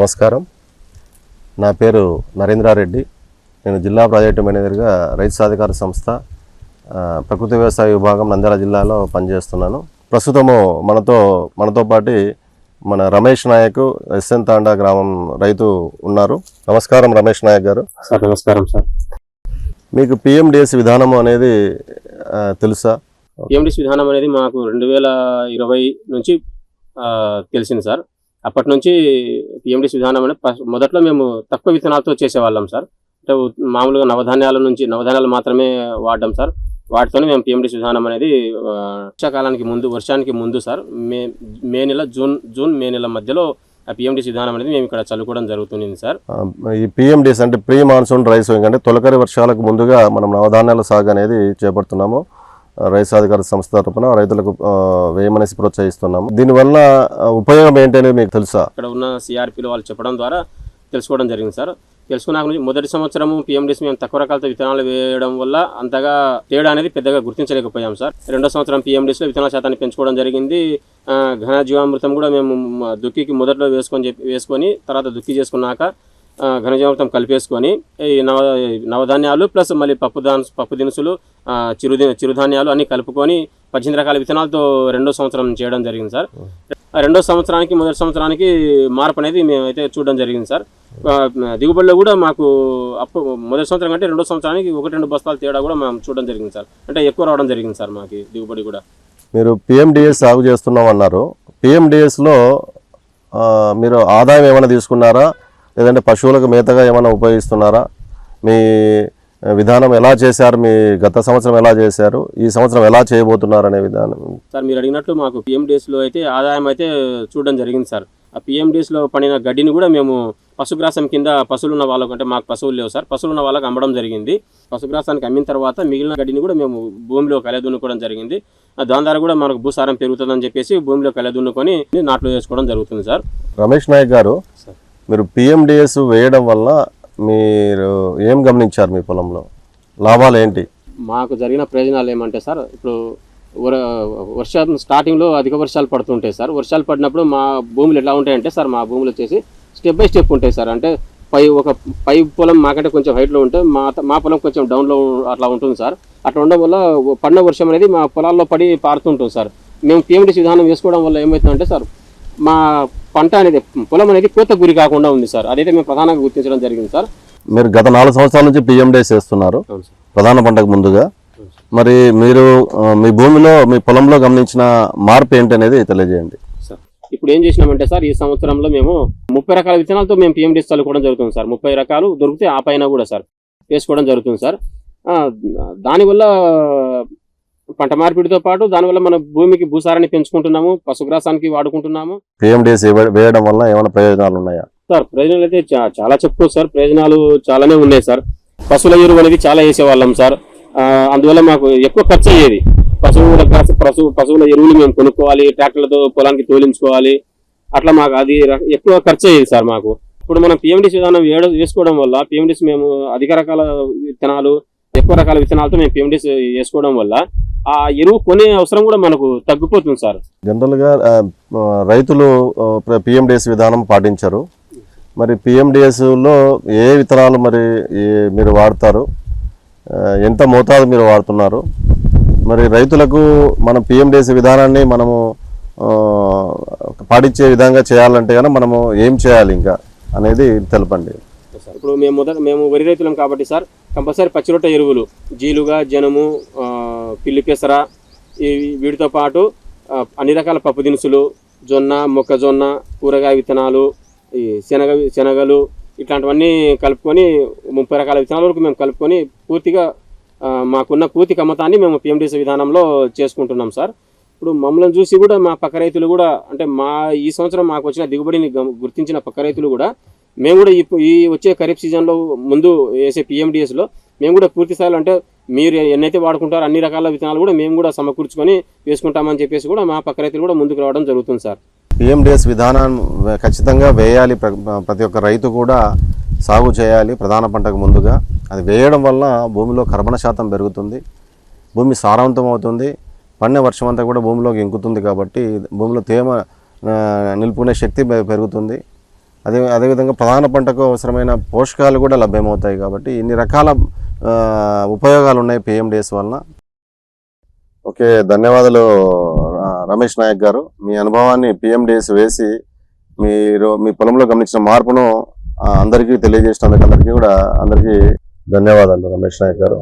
నమస్కారం. నా పేరు నరేంద్రారెడ్డి. నేను జిల్లా ప్రాజెక్టు మేనేజర్గా రైతు సాధికార సంస్థ ప్రకృతి వ్యవసాయ విభాగం నంద్యాల జిల్లాలో పనిచేస్తున్నాను. ప్రస్తుతము మనతో మనతో పాటు మన రమేష్ నాయక్ ఎస్ఎన్ తాండా గ్రామం రైతు ఉన్నారు. నమస్కారం రమేష్ నాయక్ గారు. సార్ నమస్కారం సార్. మీకు పిఎండిఎస్ విధానం అనేది తెలుసా? పిఎండిస్ విధానం అనేది మాకు రెండు వేల ఇరవై నుంచి తెలిసింది సార్. అప్పటి నుంచి పిఎండిసి విధానం అనేది మొదట్లో మేము తక్కువ విత్తనాలతో చేసేవాళ్ళం సార్. అంటే మామూలుగా నవధాన్యాల నుంచి నవధాన్యాలు మాత్రమే వాడడం సార్. వాటితోనే మేము పిఎండిసి విధానం అనేది వర్షాకాలానికి ముందు వర్షానికి ముందు సార్. మే మే నెల జూన్ జూన్ మే నెల మధ్యలో ఆ విధానం అనేది మేము ఇక్కడ చల్లుకోవడం జరుగుతుంది సార్. ఈ పిఎండిఎస్ అంటే ప్రీ మాన్సూన్ రైస్ అంటే తొలకరి వర్షాలకు ముందుగా మనం నవధాన్యాల సాగు అనేది చేపడుతున్నాము. ఆ, రైతు సంస్థ తరపున రైతులకు వేయమనేసి ప్రోత్సహిస్తున్నాము. దీనివల్ల ఉపయోగం ఏంటనేది మీకు తెలుసా? ఇక్కడ ఉన్న సిఆర్పీలు వాళ్ళు చెప్పడం ద్వారా తెలుసుకోవడం జరిగింది సార్. తెలుసుకున్నాక నుంచి మొదటి సంవత్సరము పిఎండిసి మేము తక్కువ రకాలతో విత్తనాలు వేయడం వల్ల అంతగా తేడా అనేది పెద్దగా గుర్తించలేకపోయాం సార్. రెండో సంవత్సరం పిఎండిసిలో విత్తనాల శాతాన్ని పెంచుకోవడం జరిగింది. ఘన జీవామృతం కూడా మేము దుక్కికి మొదట్లో వేసుకొని చెప్పి వేసుకొని తర్వాత దుక్కి చేసుకున్నాక ఘనజామృతం కలిపేసుకొని ఈ నవ నవధాన్యాలు ప్లస్ మళ్ళీ పప్పు దా పప్పు దినుసులు చిరు చిరుధాన్యాలు అన్నీ కలుపుకొని పద్దెనిమిది రకాల విత్తనాలతో రెండో సంవత్సరం చేయడం జరిగింది సార్. రెండో సంవత్సరానికి మొదటి సంవత్సరానికి మార్పు అనేది మేమైతే చూడడం జరిగింది సార్. దిగుబడిలో కూడా మాకు అప్పు మొదటి సంవత్సరం కంటే రెండో సంవత్సరానికి ఒకటి రెండు బస్తాలు తేడా కూడా మేము చూడడం జరిగింది సార్. అంటే ఎక్కువ రావడం జరిగింది సార్ మాకు దిగుబడి కూడా. మీరు పిఎండిఎస్ సాగు చేస్తున్నాం అన్నారు పిఎండిఎస్లో మీరు ఆదాయం ఏమైనా తీసుకున్నారా? లేదంటే పశువులకు మేతగా ఏమైనా ఉపయోగిస్తున్నారా? మీ విధానం ఎలా చేశారు? మీ గత సంవత్సరం ఎలా చేశారు? ఈ సంవత్సరం ఎలా చేయబోతున్నారు అనే విధానం? సార్ మీరు అడిగినట్లు మాకు పిఎండిఎస్లో అయితే ఆదాయం అయితే చూడడం జరిగింది సార్. ఆ పిఎండిఎస్లో పండిన గడ్డిని కూడా మేము పశుగ్రాసం కింద పశువులు ఉన్న వాళ్ళకు అంటే మాకు పశువులు లేవు సార్. పశువులు ఉన్న వాళ్ళకి అమ్మడం జరిగింది. పశుగ్రాసానికి అమ్మిన తర్వాత మిగిలిన గడ్డిని కూడా మేము భూమిలో కలదున్నుకోవడం జరిగింది. దాని ద్వారా కూడా మనకు భూసారం పెరుగుతుందని చెప్పేసి భూమిలో కలదున్నుకొని నాట్లు వేసుకోవడం జరుగుతుంది సార్. రమేష్ నాయక్ గారు సార్. మీరు పిఎండిఎస్ వేయడం వల్ల మీరు ఏం గమనించారు మీ పొలంలో? లాభాలు ఏంటి? మాకు జరిగిన ప్రయోజనాలు ఏమంటే సార్ ఇప్పుడు వర్షం స్టార్టింగ్లో అధిక వర్షాలు పడుతుంటాయి సార్. వర్షాలు పడినప్పుడు మా భూములు ఎట్లా ఉంటాయంటే సార్ మా భూములు వచ్చేసి స్టెప్ బై స్టెప్ ఉంటాయి సార్. అంటే పై ఒక పై పొలం మాకంటే కొంచెం హైట్లో ఉంటే మా మా పొలం కొంచెం డౌన్లో అట్లా ఉంటుంది సార్. అట్లా ఉండడం వల్ల పడిన వర్షం అనేది మా పొలాల్లో పడి పారుతుంటుంది సార్. మేము పిఎండిసి విధానం వేసుకోవడం వల్ల ఏమవుతుందంటే సార్ మా పంట అనేది పొలం అనేది కోత గురి కాకుండా ఉంది సార్. అదైతే మేము ప్రధానంగా గుర్తించడం జరిగింది సార్. మీరు గత నాలుగు సంవత్సరాల నుంచి అవును సార్. ప్రధాన పంటకు ముందుగా. మరి మీరు మీ భూమిలో మీ పొలంలో గమనించిన మార్పు ఏంటి అనేది తెలియజేయండి. సార్ ఇప్పుడు ఏం చేసినామంటే సార్ ఈ సంవత్సరంలో మేము ముప్పై రకాల విత్తనాలతో మేము పిఎండిస్ చల్లుకోవడం జరుగుతుంది సార్. ముప్పై రకాలు దొరికితే ఆ పైన కూడా సార్ వేసుకోవడం జరుగుతుంది సార్. దానివల్ల పంట మార్పిడితో పాటు దానివల్ల మన భూమికి భూసారాన్ని పెంచుకుంటున్నాము పశుగ్రాసానికి వాడుకుంటున్నాము. పిఎండిఎస్ వేయడం వల్ల ఏమైనా ప్రయోజనాలు ఉన్నాయా? సార్ ప్రయోజనాలు అయితే చాలా చెప్పుకోవచ్చు సార్ ప్రయోజనాలు చాలానే ఉన్నాయి సార్. పశువుల ఎరువు అనేది చాలా వేసేవాళ్ళం సార్. అందువల్ల మాకు ఎక్కువ ఖర్చు అయ్యేది. పశువుల పశువు పశువుల ఎరువులు మేము కొనుక్కోవాలి ట్రాక్టర్లతో పొలానికి తోలించుకోవాలి. అట్లా మాకు అది ఎక్కువ ఖర్చు అయ్యేది సార్ మాకు. ఇప్పుడు మనం పిఎండిస్ విధానం వేసుకోవడం వల్ల పిఎండిస్ మేము అధిక రకాల విత్తనాలు ఎక్కువ రకాల విత్తనాలతో మేము పిఎండిస్ వేసుకోవడం వల్ల ఆ ఎరువు కొనే అవసరం కూడా మనకు తగ్గిపోతుంది సార్. జనరల్గా రైతులు పిఎండిఎస్ విధానం పాటించరు. మరి పిఎండిఎస్లో ఏ విత్తనాలు మరి మీరు వాడతారు? ఎంత మోతాదు మీరు వాడుతున్నారు? మరి రైతులకు మనం పిఎండిఎస్ విధానాన్ని మనము పాటించే విధంగా చేయాలంటే కనుక మనము ఏం చేయాలి ఇంకా అనేది తెలపండి. సార్ ఇప్పుడు మేము మొదట మేము వరి రైతులం కాబట్టి సార్ కంపల్సరీ పచ్చిరొట్ట ఎరువులు జీలుగా జనము పిల్లి పెసర వీటితో పాటు అన్ని రకాల పప్పు దినుసులు జొన్న మొక్కజొన్న కూరగాయ విత్తనాలు ఈ శనగ శనగలు ఇట్లాంటివన్నీ కలుపుకొని ముప్పై రకాల విత్తనాల వరకు మేము కలుపుకొని పూర్తిగా మాకున్న పూర్తి కమ్మతాన్ని మేము పిఎండిసి విధానంలో చేసుకుంటున్నాం సార్. ఇప్పుడు మమ్మల్ని చూసి కూడా మా పక్క రైతులు కూడా అంటే మా ఈ సంవత్సరం మాకు వచ్చిన దిగుబడిని గుర్తించిన పక్క రైతులు కూడా మేము కూడా ఇప్పుడు ఈ వచ్చే ఖరీఫ్ సీజన్లో ముందు వేసే పిఎండిఎస్లో మేము కూడా పూర్తి స్థాయిలో అంటే మీరు ఎన్నైతే వాడుకుంటారో అన్ని రకాల విత్తనాలు కూడా మేము కూడా సమకూర్చుకొని వేసుకుంటామని చెప్పేసి కూడా మా పక్క రైతులు కూడా ముందుకు రావడం జరుగుతుంది సార్. పిఎండిఎస్ విధానం ఖచ్చితంగా వేయాలి. ప్ర- ప్రతి ఒక్క రైతు కూడా సాగు చేయాలి ప్రధాన పంటకు ముందుగా. అది వేయడం వల్ల భూమిలో కర్బన శాతం పెరుగుతుంది. భూమి సారవంతం అవుతుంది. పడిన వర్షం అంతా కూడా భూమిలోకి ఇంకుతుంది కాబట్టి భూమిలో తేమ నిలుపుకునే శక్తి పెరుగుతుంది. అదే అదేవిధంగా ప్రధాన పంటకు అవసరమైన పోషకాలు కూడా లభ్యమవుతాయి కాబట్టి ఇన్ని రకాల ఉపయోగాలు ఉన్నాయి పిఎండిఎస్ వలన. ఓకే ధన్యవాదాలు రమేష్ నాయక్ గారు. మీ అనుభవాన్ని పిఎండిఎస్ వేసి మీరు మీ పొలంలో గమనించిన మార్పును అందరికీ తెలియజేసినందుకు అందరికీ కూడా అందరికీ ధన్యవాదాలు రమేష్ నాయక్ గారు.